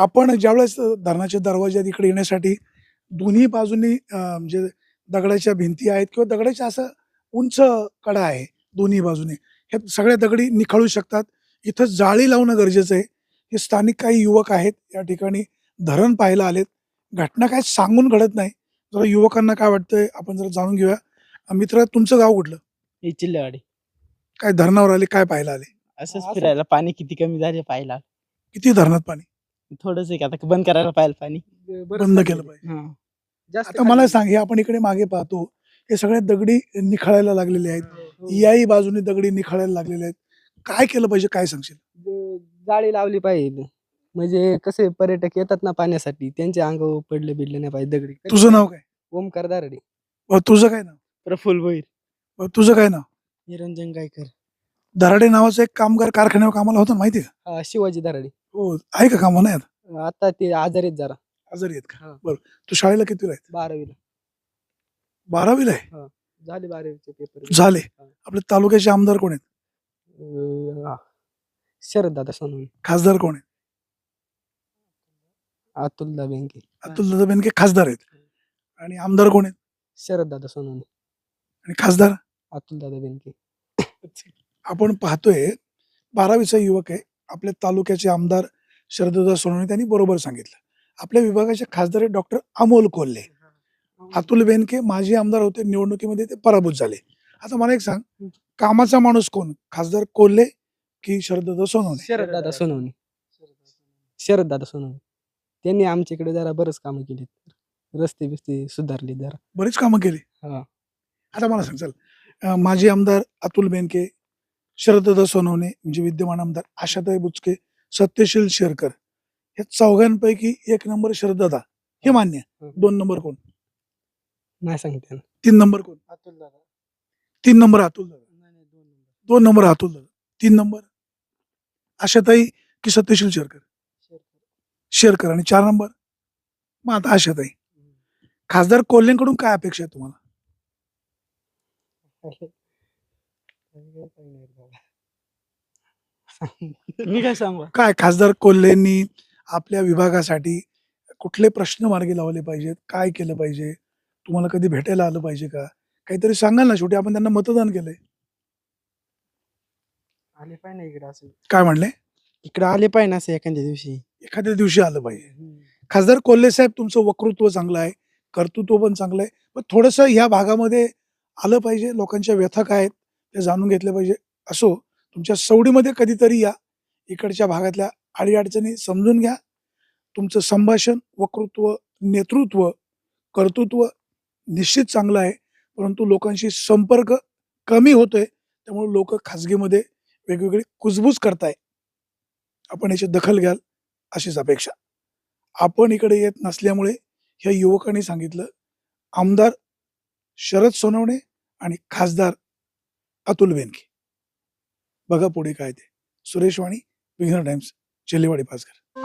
आपण ज्यावेळेस धरणाच्या दरवाज्यात इकडे येण्यासाठी दोन्ही बाजूनी म्हणजे दगडाच्या भिंती आहेत किंवा दगडाच्या असं उंच कडा आहे दोन्ही बाजूने. ह्या सगळ्या दगडी निखळू शकतात. इथं जाळी लावणं गरजेचं आहे. हे स्थानिक काही युवक आहेत या ठिकाणी धरण पाहायला आलेत. घटना काय सांगून घडत नाही. जरा युवकांना काय वाटतंय आपण जरा जाणून घेऊया. मित्र तुमचं गाव कुठलं? ही चिल्लेवाडी. काय धरणावर आले काय पाहायला आले? असंच असं- फिरायला पाणी किती कमी झाले पाहायला. किती धरणात पाणी? थोडंच एक आता बंद करायला पाहिजे पाणी. बंद केलं पाहिजे. हा. जास्त आता मला सांग हे आपण इकडे मागे पाहतो हे सगळे दगडी निखळायला लागलेले आहेत. हो. याही बाजूने दगडी निखळायला लागलेले आहेत. काय केलं पाहिजे काय सांगशील? ज- जाळी लावली पाहिजे. म्हणजे कसे पर्यटक येतात ना पाण्यासाठी त्यांच्या अंगावर पडले बिडले नाही पाहिजे दगडी. तुझं नाव काय? ओमकार दारडे. तुझं काय नाव? प्रफुल्ल भोईर. तुझं काय नाव? निरंजन गायकर. दराडे नावाचं एक कामगार कारखान्यावर कामाला होता ना माहिती आहे का? हा, शिवाजी दारडे. हो आहे का कामा? नाही आता? आता ते आजारी आहेत जरा. आजारी आहेत का? हा. बरं. तू शाळेला कितीला आहे? बारावीला. बारावीला आहे? झाले बारावीचे पेपर. झाले. आपल्या तालुक्याचे आमदार कोण आहेत? शरद दादा सोनवणे. खासदार कोण आहेत? अतुल दा बँके अतुल दादा बेनके खासदार आहेत. आणि आमदार कोण आहेत? शरद दादा सोनवणे. आणि खासदार? अतुल दादा बेनके. आपण पाहतोय बारावीचा युवक आहे. आपल्या तालुक्याचे आमदार शरददा सोनवणे त्यांनी बरोबर सांगितलं. आपल्या विभागाचे खासदार डॉक्टर अमोल कोल्हे. अतुल बेनके माजी आमदार होते निवडणुकीमध्ये ते पराभूत झाले. आता मला एक सांग कामाचा माणूस कोण? खासदार कोल्हे की शरददा सोनवणे? शरद दादा सोनवणे. शरद दादा सोनवणे. त्यांनी आमच्या इकडे जरा बरंच कामं केली रस्ते बिस्ते सुधारले जरा. बरीच कामं केली. हा. आता मला सांग चल. माजी आमदार अतुल बेनके शरददा सोनवणे म्हणजे विद्यमान आमदार आशाताई बुचके सत्यशील शेरकर या चौघांपैकी एक नंबर शरददा हे मान्य हं. दोन नंबर कोण? नाही सांगते ना. तीन नंबर कोण? अतुल दादा. तीन नंबर अतुल दादा. दोन नंबर. अतुल दादा. तीन नंबर आशाताई की सत्यशील शेरकर? शेरकर. आणि चार नंबर मग आता आशाताई. खासदार कोल्हेंकडून काय अपेक्षा आहे तुम्हाला? मी काय सांगू? काय खासदार कोल्हेंनी आपल्या विभागासाठी कुठले प्रश्न मार्गी लावले पाहिजेत? काय केलं पाहिजे? तुम्हाला कधी भेटायला आलं पाहिजे का? काहीतरी सांगाल ना शेवटी? आपण त्यांना मतदान केलंय. आले पाहिजे इकडे असं. काय म्हणले? इकडे आले पाहिजे असं एखाद्या दिवशी. एखाद्या दिवशी आलं पाहिजे. खासदार कोल्हे साहेब तुमचं वक्तृत्व चांगलं आहे कर्तृत्व पण चांगलं आहे. पण थोडंसं ह्या भागामध्ये आलं पाहिजे. लोकांच्या व्यथा काय आहेत? ते जाणून घेतलं पाहिजे. असो तुमच्या सवडीमध्ये कधीतरी या. इकडच्या भागातल्या अडीअडचणी समजून घ्या. तुमचं संभाषण वक्तृत्व नेतृत्व कर्तृत्व निश्चित चांगलं आहे. परंतु लोकांशी संपर्क कमी होतोय. त्यामुळे लोक खाजगीमध्ये वेगवेगळी कुजबूज करताय. आपण याची दखल घ्याल अशीच अपेक्षा. आपण इकडे येत नसल्यामुळे ह्या युवकांनी सांगितलं आमदार शरद सोनवणे आणि खासदार अतुल बेनके बघा पुढे काय ते. सुरेश वाणी विघ्न टाइम्स चेल्लेवाडी पाचघर